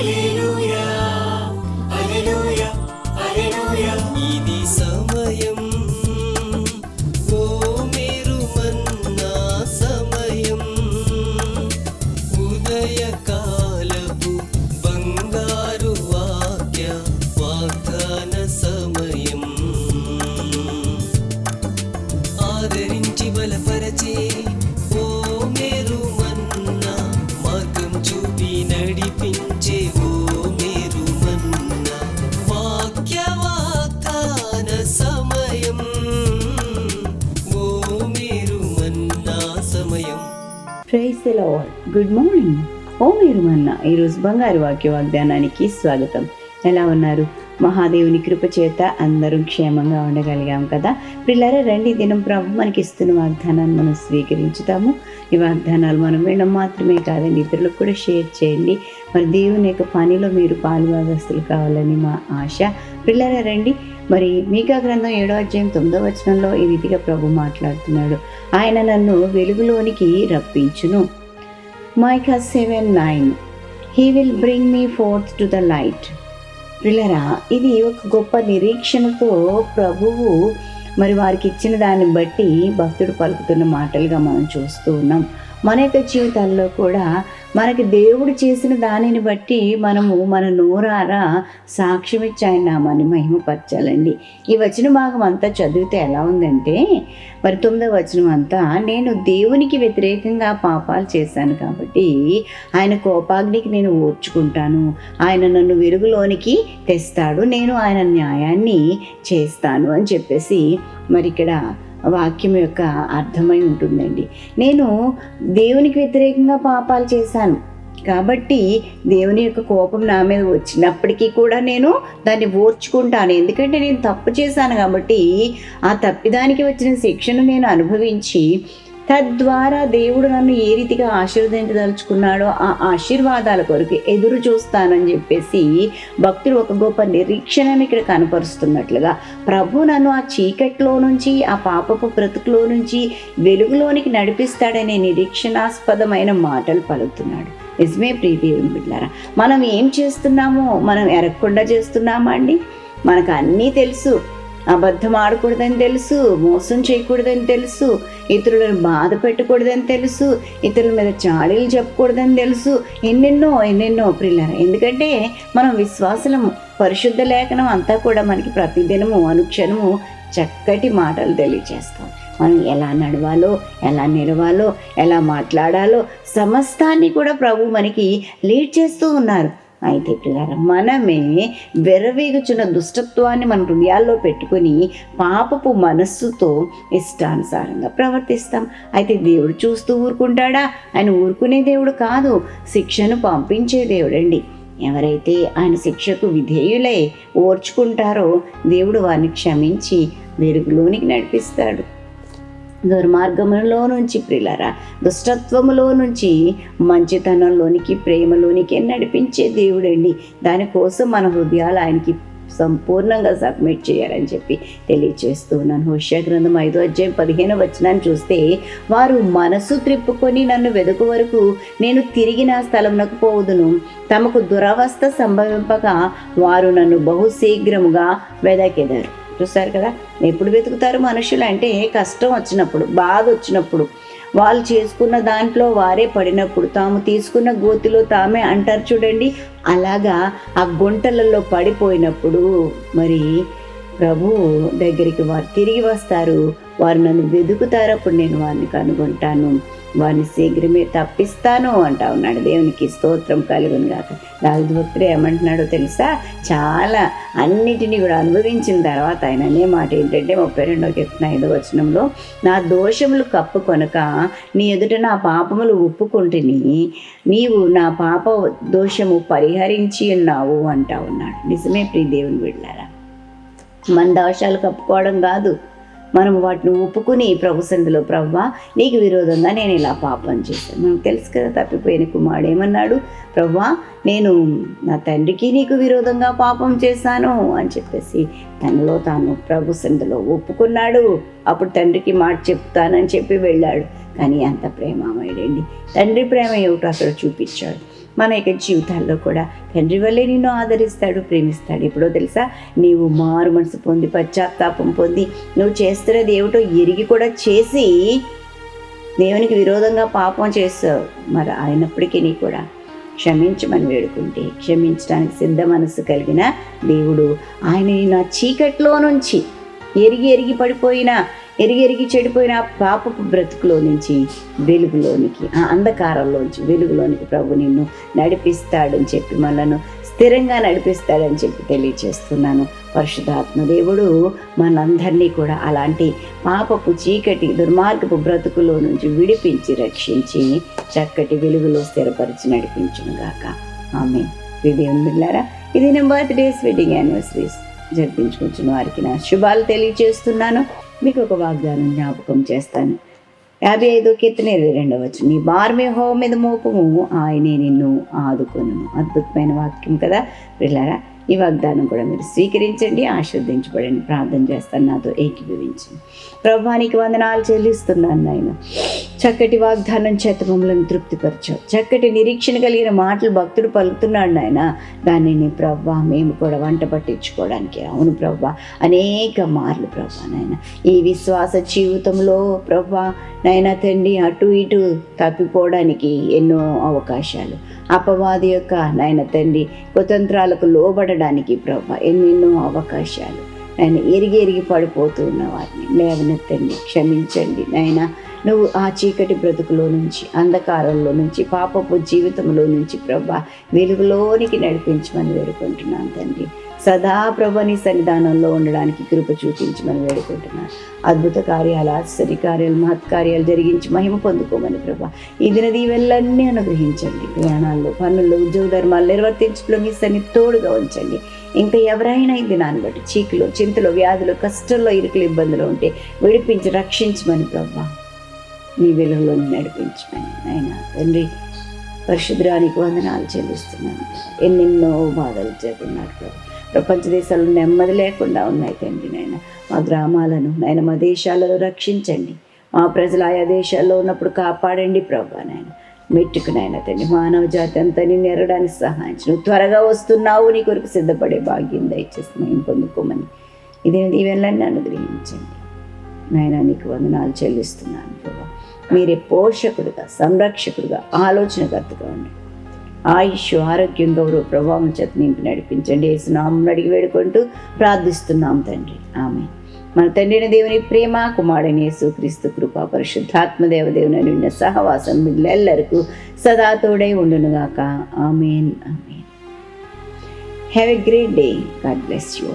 一路。ప్రైజ్ the good morning ఓ మీరు మన్న ఈరోజు బంగారు వాక్య వాగ్దానానికి స్వాగతం. ఎలా ఉన్నారు? మహాదేవుని కృప చేత అందరూ క్షేమంగా ఉండగలిగాం కదా. పిల్లర రండి దినం ప్రభు మనకి ఇస్తున్న వాగ్దానాన్ని మనం స్వీకరించుతాము. ఈ వాగ్దానాలు మనం వినడం మాత్రమే కాదండి ఇతరులకు కూడా షేర్ చేయండి. మరి దేవుని యొక్క పనిలో మీరు పాలుభాగస్తులు కావాలని మా ఆశ. పిల్లర రండి. మరి మీకా గ్రంథం ఏడో అధ్యాయం తొమ్మిదో వచనంలో ఈ రీతిగా ప్రభు మాట్లాడుతున్నాడు. ఆయన నన్ను వెలుగులోనికి రప్పించును. Micah seven nine he will bring me forth to the light పిల్లరా ఇది ఒక గొప్ప నిరీక్షణతో ప్రభువు మరి వారికి ఇచ్చిన దాన్ని బట్టి భక్తుడు పలుకుతున్న మాటలుగా మనం చూస్తూ ఉన్నాం. మన యొక్క జీవితాల్లో కూడా మనకి దేవుడు చేసిన దానిని బట్టి మనము మన నోరారా సాక్ష్యం ఇచ్చి ఆయన నామాన్ని మహిమపరచాలండి. ఈ వచన భాగం అంతా చదివితే ఎలా ఉందంటే మరి తొమ్మిదవ వచనం అంతా నేను దేవునికి వ్యతిరేకంగా పాపాలు చేశాను కాబట్టి ఆయన కోపాగ్నికి నేను ఓర్చుకుంటాను. ఆయన నన్ను వెలుగులోనికి తెస్తాడు. నేను ఆయన న్యాయాన్ని చేస్తాను అని చెప్పేసి మరి ఇక్కడ వాక్యం యొక్క అర్థమై ఉంటుందండి. నేను దేవునికి వ్యతిరేకంగా పాపాలు చేశాను. కాబట్టి దేవుని యొక్క కోపం నా మీద వచ్చినప్పటికీ కూడా నేను దాన్ని ఓర్చుకుంటాను. ఎందుకంటే నేను తప్పు చేశాను కాబట్టి ఆ తప్పిదానికి వచ్చిన శిక్షను నేను అనుభవించి తద్వారా దేవుడు నన్ను ఏ రీతిగా ఆశీర్వదించదలుచుకున్నాడో ఆ ఆశీర్వాదాల కొరకు ఎదురు చూస్తానని చెప్పేసి భక్తుడు ఒక గొప్ప నిరీక్షణను ఇక్కడ కనపరుస్తున్నట్లుగా ప్రభు నన్ను ఆ చీకట్లో నుంచి ఆ పాపపు బ్రతుకులో నుంచి వెలుగులోనికి నడిపిస్తాడనే నిరీక్షణాస్పదమైన మాటలు పలుకుతున్నాడు. నిజమే ప్రీతి బిడ్డారా మనం ఏం చేస్తున్నామో మనం ఎరగకుండా చేస్తున్నామా అండి? మనకు అన్నీ తెలుసు. అబద్ధం ఆడకూడదని తెలుసు మోసం చేయకూడదని తెలుసు ఇతరులను బాధ పెట్టకూడదని తెలుసు ఇతరుల మీద చాడీలు చెప్పకూడదని తెలుసు ఎన్నెన్నో ఎన్నెన్నో ప్రిల్లర. ఎందుకంటే మనం విశ్వాసము పరిశుద్ధ లేఖనం అంతా కూడా మనకి ప్రతిదినము అనుక్షణము చక్కటి మాటలు తెలియజేస్తాం మనం ఎలా నడవాలో ఎలా నిలవాలో ఎలా మాట్లాడాలో సమస్తాన్ని కూడా ప్రభు మనకి లీడ్ చేస్తూ ఉన్నారు. అయితే పిల్లల మనమే వెరవేగుచున్న దుష్టత్వాన్ని మన హృదయాల్లో పెట్టుకొని పాపపు మనస్సుతో ఇష్టానుసారంగా ప్రవర్తిస్తాం. అయితే దేవుడు చూస్తూ ఊరుకుంటాడా? ఆయన ఊరుకునే దేవుడు కాదు శిక్షను పంపించే దేవుడండి. ఎవరైతే ఆయన శిక్షకు విధేయులై ఓర్చుకుంటారో దేవుడు వారిని క్షమించి వెలుగులోనికి నడిపిస్తాడు. దుర్మార్గములో నుంచి ప్రిలరా దుష్టత్వములో నుంచి మంచితనంలోనికి ప్రేమలోనికి నడిపించే దేవుడండి. దానికోసం మన హృదయాలు ఆయనకి సంపూర్ణంగా సబ్మిట్ చేయాలని చెప్పి తెలియచేస్తూ ఉన్నాను హోషా గ్రంథం ఐదో అధ్యాయం పదిహేను వచనాన్ని చూస్తే వారు మనసు త్రిప్పుకొని నన్ను వెదుకు వరకు నేను తిరిగి నా స్థలంలోకి పోవుదును. తమకు దురవస్థ సంభవింపగా వారు నన్ను బహుశీఘ్రముగా వెదకెదరు. చూస్తారు కదా? ఎప్పుడు వెతుకుతారు మనుషులు? అంటే కష్టం వచ్చినప్పుడు బాధ వచ్చినప్పుడు. వాళ్ళు చేసుకున్న దాంట్లో వారే పడినప్పుడు తాము తీసుకున్న గోతిలో తామే అంటారు చూడండి. అలాగా ఆ గుంటలలో పడిపోయినప్పుడు మరి ప్రభు దగ్గరికి వారు తిరిగి వస్తారు. వారు నన్ను వెతుకుతారు అప్పుడు నేను వారిని కనుగొంటాను. వారిని శీఘ్రమే తప్పిస్తాను అంటా ఉన్నాడు. దేవునికి స్తోత్రం కలుగును కాక దావిది భక్తుడు ఏమంటున్నాడో తెలుసా? చాలా అన్నిటినీ కూడా అనుభవించిన తర్వాత ఆయన అనే మాట ఏంటంటే ముప్పై రెండో కీర్తన ఐదో వచనంలో నా దోషములు కప్పు కొనక నీ ఎదుట నా పాపములు ఒప్పుకుంటుని నీవు నా పాప దోషము పరిహరించి ఉన్నావు అంటా ఉన్నాడు. నిజమే ప్రియ దేవుని వెళ్ళారా మన దోషాలు కప్పుకోవడం కాదు. మనం వాటిని ఒప్పుకుని ప్రభు సంధిలో నీకు విరోధంగా నేను ఇలా పాపం చేశాను. మనకు తెలుసు కదా తప్పిపోయిన కుమారుడు ఏమన్నాడు? ప్రవ్వా నేను నా తండ్రికి నీకు విరోధంగా పాపం చేశాను అని చెప్పేసి తనలో తాను ప్రభు ఒప్పుకున్నాడు. అప్పుడు తండ్రికి మాట చెప్తానని చెప్పి వెళ్ళాడు. కానీ అంత ప్రేమమయుడండి తండ్రి ప్రేమ ఏమిటో అక్కడ చూపించాడు. మన యొక్క జీవితాల్లో కూడా తండ్రి వల్లే నిన్ను ఆదరిస్తాడు ప్రేమిస్తాడు. ఎప్పుడో తెలుసా? నీవు మారు మనసు పొంది పశ్చాత్తాపం పొంది నువ్వు చేస్తున్నది ఏమిటో ఎరిగి కూడా చేసి దేవునికి విరోధంగా పాపం చేస్తావు. మరి అయినప్పటికీ నీ కూడా క్షమించమని వేడుకుంటే క్షమించడానికి సిద్ధ మనసు కలిగిన దేవుడు. ఆయన నా చీకట్లో నుంచి ఎరిగి ఎరిగి పడిపోయిన ఎరిగి ఎరిగి చెడిపోయిన పాపపు బ్రతుకులో నుంచి వెలుగులోనికి ఆ అంధకారంలోంచి వెలుగులోనికి ప్రభు నిన్ను నడిపిస్తాడని చెప్పి మనను స్థిరంగా నడిపిస్తాడని చెప్పి తెలియచేస్తున్నాను. పరిశుధాత్మ దేవుడు మనందరినీ కూడా అలాంటి పాపపు చీకటి దుర్మార్గపు బ్రతుకులో నుంచి విడిపించి రక్షించి చక్కటి వెలుగులో స్థిరపరిచి నడిపించును గాక. ఆమె దేవుని బిడ్డారా ఇది నా బర్త్డేస్ వెడ్డింగ్ యానివర్సరీస్. జరిపించుకుంటున్న వారికి నా శుభాలు తెలియజేస్తున్నాను మీకు ఒక వాగ్దానం జ్ఞాపకం చేస్తాను. యాభై ఐదో కీర్తన ఇరవై రెండవ నీ బార్మే హో మీద మోపము ఆయనే నిన్ను ఆదుకొను అద్భుతమైన వాక్యం కదా పిల్లరా ఈ వాగ్దానం కూడా మీరు స్వీకరించండి ఆశ్రదించబడండి ప్రార్థన చేస్తాను నాతో ఏకీభవించండి ప్రభానికి వందనాలు చెల్లిస్తున్నాను నాయన. చక్కటి వాగ్దానం చేత మమ్మల్ని తృప్తిపరచావు. చక్కటి నిరీక్షణ కలిగిన మాటలు భక్తుడు పలుకుతున్నాడు నాయన. దానిని నీ ప్రవ్వా మేము కూడా వంట పట్టించుకోవడానికి. అవును ప్రవ్వా అనేక మార్లు ప్రవ్వా నాయన. ఈ విశ్వాస జీవితంలో ప్రవ్వా నాయన తండ్రి అటు ఇటు తప్పిపోవడానికి ఎన్నో అవకాశాలు. అపవాది యొక్క నాయన తండ్రి కుతంత్రాలకు లోబడడానికి ప్రభా ఎన్నెన్నో అవకాశాలు. ఆయన ఎరిగి ఎరిగి పడిపోతూ ఉన్న వారిని లేవనెత్తండి క్షమించండి. నాయన నువ్వు ఆ చీకటి బ్రతుకులో నుంచి అంధకారంలో నుంచి పాపపు జీవితంలో నుంచి ప్రభా వెలుగులోనికి నడిపించమని వేడుకుంటున్నాను తండ్రి. సదా ప్రభని సన్నిధానంలో ఉండడానికి కృప చూపించమని వేడుకుంటున్నాను. అద్భుత కార్యాలు ఆశ్చర్య కార్యాలు మహత్కార్యాలు జరిగించి మహిమ పొందుకోమని ప్రభా. ఈ దిన దీవెనలన్నీ అనుగ్రహించండి. ప్రయాణాల్లో పనుల్లో ఉద్యోగ ధర్మాలు నిర్వర్తించడంలో మీ సన్ని తోడుగా ఉంచండి. ఇంకా ఎవరైనా ఈ దినాన్ని బట్టి చీకులు చింతలు వ్యాధులు కష్టంలో ఇరుకులు ఇబ్బందులు ఉంటే విడిపించి రక్షించమని ప్రభా. నీ వెలుగులో నడిపించమని ఆయన తండ్రి పరిశుద్రానికి వందనాలు చెల్లిస్తున్నాను. ఎన్నెన్నో బాధలు చేస్తున్నారు ప్రభు. ప్రపంచ దేశాల్లో నెమ్మది లేకుండా ఉన్నాయి తండ్రి నాయన. మా గ్రామాలను నాయన మా దేశాలలో రక్షించండి. మా ప్రజలు ఆయా దేశాల్లో ఉన్నప్పుడు కాపాడండి ప్రభా నాయన. మెట్టుకు తండ్రి మానవ జాతి అంతా నిన్ను ఎరగడానికి నువ్వు త్వరగా వస్తున్నావు నీ కొరకు సిద్ధపడే భాగ్యం దయచేసి మేము పొందుకోమని. ఇది దీవెనలన్నీ అనుగ్రహించండి. నాయన నీకు వందనాలు చెల్లిస్తున్నాను ప్రభా. మీరే పోషకుడుగా సంరక్షకుడుగా ఆలోచనకర్తగా ఉండండి. ఆయుష్ ఆరోగ్యం గౌరవ ప్రభావం చేత నింపి నడిపించండి. ఏసునామం అడిగి వేడుకుంటూ ప్రార్థిస్తున్నాం తండ్రి. ఆమె మన తండ్రిని దేవుని ప్రేమ కుమారుని యేసు క్రీస్తు కృప పరిశుద్ధాత్మదేవ దేవుని నిన్న సహవాసం మిగిలినెల్లరకు సదా తోడై ఉండునుగాక. Amen. Amen. Have a great day God bless you